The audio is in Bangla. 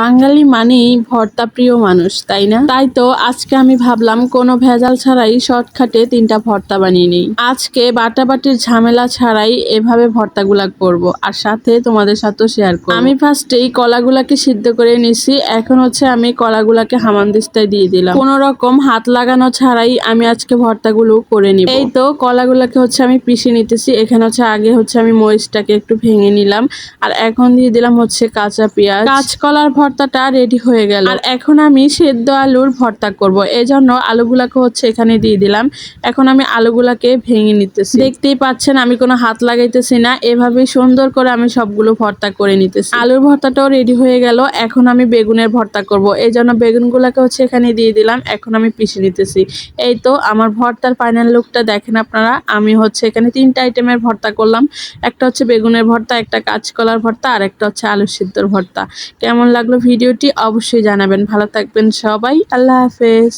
বাঙালি মানেই ভর্তা প্রিয় মানুষ, তাই না? তাই তো আজকে আমি ভাবলাম কোনো ভেজাল ছাড়াই শর্টকাটে তিনটা ভর্তা বানিয়ে নিই। আজকে বাটাবাটির ঝামেলা ছাড়াই এভাবে ভর্তাগুলা করব আর সাথে তোমাদের সাথেও শেয়ার করব। আমি ফার্স্টেই কলাগুলাকে সিদ্ধ করে নিছি, এখন হচ্ছে আমি কলাগুলাকে হামানদিস্তায় দিয়ে দিলাম। কোনো রকম হাত লাগানো ছাড়াই আমি আজকে ভর্তাগুলো করে নিব। এই তো কলাগুলাকে হচ্ছে আমি পিষে নিতেছি, এখানে হচ্ছে আগে হচ্ছে আমি মরিচটাকে একটু ভেঙে নিলাম, আর এখন দিয়ে দিলাম হচ্ছে কাঁচা পেঁয়াজ। কাঁচকলার ভর্তাটা রেডি হয়ে গেল। আর এখন আমি সেদ্ধ আলুর ভর্তা করব। এজন্য আলুগুলাকে হচ্ছে এখানে দিয়ে দিলাম। এখন আমি আলুগুলাকে ভেঙে নিতেছি। দেখতেই পাচ্ছেন আমি কোনো হাত লাগাইতেছি না। এভাবে সুন্দর করে আমি সবগুলো ভর্তা করে নিতেছি। আলুর ভর্তাটাও রেডি হয়ে গেল। এখন আমি বেগুনের ভর্তা করব। এই জন্য বেগুনগুলাকে হচ্ছে এখানে দিয়ে দিলাম। এখন আমি পিষে নিতেছি। এই তো আমার ভর্তার ফাইনাল লুকটা দেখেন আপনারা। আমি হচ্ছে এখানে তিনটা আইটেমের ভর্তা করলাম। একটা হচ্ছে বেগুনের ভর্তা একটা কাঁচকলার ভর্তা আর একটা হচ্ছে আলু সিদ্ধর ভর্তা। কেমন লাগল ভিডিওটি অবশ্যই জানাবেন। ভালো থাকবেন সবাই। আল্লাহ হাফেজ।